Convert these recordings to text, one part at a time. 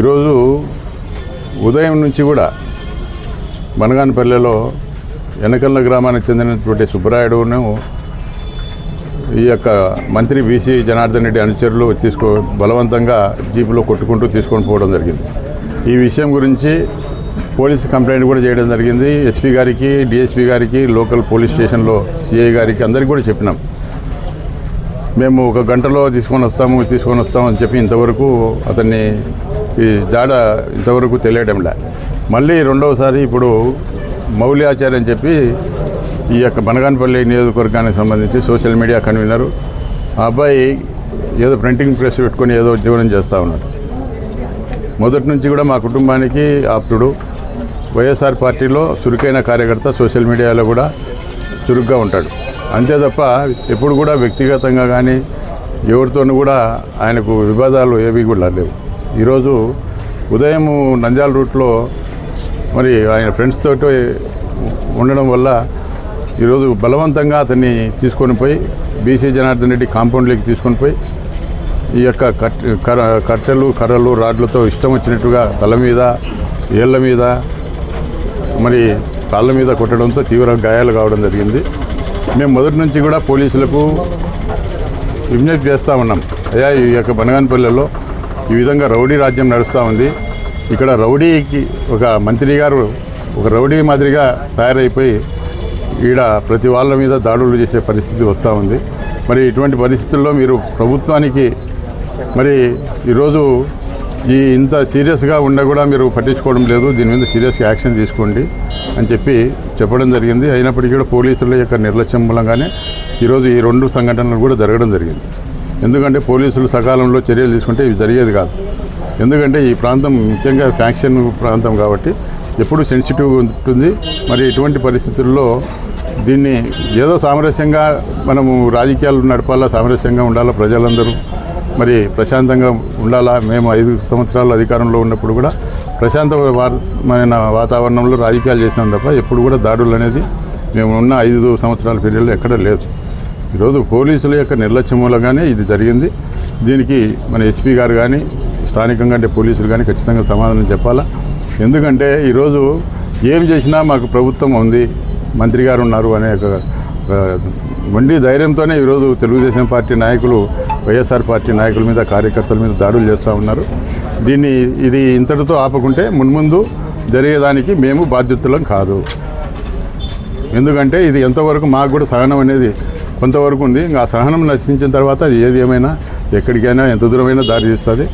ఈరోజు ఉదయం నుంచి కూడా బనగానపల్లెలో వెనకల్ల గ్రామానికి చెందినటువంటి సుబ్బరాయుడును ఈ యొక్క మంత్రి బీసీ జనార్దన్ రెడ్డి అనుచరులు తీసుకో బలవంతంగా జీపులో కొట్టుకుంటూ తీసుకొని పోవడం జరిగింది. ఈ విషయం గురించి పోలీస్ కంప్లైంట్ కూడా చేయడం జరిగింది. ఎస్పీ గారికి డిఎస్పీ గారికి లోకల్ పోలీస్ స్టేషన్లో సిఐ గారికి అందరికీ కూడా చెప్పినాం. మేము ఒక గంటలో తీసుకొని వస్తాము తీసుకొని వస్తాము అని చెప్పి ఇంతవరకు అతన్ని ఈ జాడ ఇంతవరకు తెలియడంలా. మళ్ళీ రెండవసారి ఇప్పుడు మౌలి ఆచార్య అని చెప్పి ఈ యొక్క బనగానపల్లి నియోజకవర్గానికి సంబంధించి సోషల్ మీడియా కన్వీనరు. ఆ అబ్బాయి ఏదో ప్రింటింగ్ ప్రెస్ పెట్టుకొని ఏదో జీవనం చేస్తూ ఉన్నాడు. మొదటి నుంచి కూడా మా కుటుంబానికి ఆప్తుడు. వైఎస్ఆర్ పార్టీలో చురుకైన కార్యకర్త సోషల్ మీడియాలో కూడా చురుగ్గా ఉంటాడు. అంతే తప్ప ఎప్పుడు కూడా వ్యక్తిగతంగా కానీ ఎవరితోనూ కూడా ఆయనకు వివాదాలు ఏవి కూడా లేవు. ఈరోజు ఉదయం నంద్యాల రూట్లో మరి ఆయన ఫ్రెండ్స్ తోటి ఉండడం వల్ల ఈరోజు బలవంతంగా అతన్ని తీసుకొని పోయి బీసీ జనార్దన్ రెడ్డి కాంపౌండ్లోకి తీసుకొని పోయి ఈ యొక్క కట్ కట్టెలు కర్రలు రాడ్లతో ఇష్టం వచ్చినట్టుగా తల మీద ఏళ్ళ మీద మరి కాళ్ళ మీద కొట్టడంతో తీవ్ర గాయాలు కావడం జరిగింది. మేము మొదటి నుంచి కూడా పోలీసులకు విజ్ఞప్తి చేస్తూ ఉన్నాం. అయ్యా ఈ యొక్క బనగానపల్లెలో ఈ విధంగా రౌడీ రాజ్యం నడుస్తూ ఉంది. ఇక్కడ రౌడీకి ఒక మంత్రి గారు ఒక రౌడీ మాదిరిగా తయారైపోయి ఈడ ప్రతి వాళ్ళ మీద దాడులు చేసే పరిస్థితి వస్తూ ఉంది. మరి ఇటువంటి పరిస్థితుల్లో మీరు ప్రభుత్వానికి మరి ఈరోజు ఈ ఇంత సీరియస్గా ఉండ కూడా మీరు పట్టించుకోవడం లేదు. దీని మీద సీరియస్గా యాక్షన్ తీసుకోండి అని చెప్పి చెప్పడం జరిగింది. అయినప్పటికీ కూడా పోలీసుల యొక్క నిర్లక్ష్యం మూలంగానే ఈరోజు ఈ రెండు సంఘటనలు కూడా జరగడం జరిగింది. ఎందుకంటే పోలీసులు సకాలంలో చర్యలు తీసుకుంటే ఇవి జరిగేది కాదు. ఎందుకంటే ఈ ప్రాంతం ముఖ్యంగా ఫ్యాక్షన్ ప్రాంతం కాబట్టి ఎప్పుడు సెన్సిటివ్గా ఉంటుంది. మరి ఇటువంటి పరిస్థితుల్లో దీన్ని ఏదో సామరస్యంగా మనము రాజకీయాలు నడపాలా సామరస్యంగా ఉండాలా ప్రజలందరూ? మరి ప్రశాంతంగా ఉండాలా? మేము ఐదు సంవత్సరాలు అధికారంలో ఉన్నప్పుడు కూడా ప్రశాంతమైన వాతావరణంలో రాజకీయాలు చేసినాం తప్ప ఎప్పుడు కూడా దాడులు అనేది మేము ఉన్న ఐదు సంవత్సరాల పీరియడ్లో ఎక్కడ లేదు. ఈరోజు పోలీసుల యొక్క నిర్లక్ష్యం మూలంగానే ఇది జరిగింది. దీనికి మన ఎస్పీ గారు కానీ స్థానికంగా అంటే పోలీసులు కానీ ఖచ్చితంగా సమాధానం చెప్పాలా? ఎందుకంటే ఈరోజు ఏం చేసినా మాకు ప్రభుత్వం ఉంది మంత్రి గారు ఉన్నారు అనే ఒక వండి ధైర్యంతోనే ఈరోజు తెలుగుదేశం పార్టీ నాయకులు వైఎస్ఆర్ పార్టీ నాయకుల మీద కార్యకర్తల మీద దాడులు చేస్తూ ఉన్నారు. దీన్ని ఇది ఇంతటితో ఆపకుంటే మున్ముందు జరిగేదానికి మేము బాధ్యతలం కాదు. ఎందుకంటే ఇది ఎంతవరకు మాకు కూడా సహనం అనేది కొంతవరకు ఉంది. ఇంకా సహనం నశించిన తర్వాత అది ఏది ఏమైనా ఎక్కడికైనా ఎంత దూరమైనా దారి తీస్తుంది.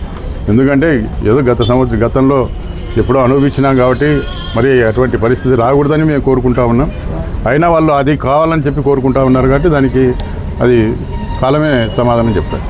ఎందుకంటే ఏదో గత సంవత్సరం గతంలో ఎప్పుడో అనుభవించినాం కాబట్టి మరి అటువంటి పరిస్థితి రాకూడదని మేము కోరుకుంటా ఉన్నాం. అయినా వాళ్ళు అది కావాలని చెప్పి కోరుకుంటా ఉన్నారు కాబట్టి దానికి అది కాలమే సమాధానం చెప్తారు.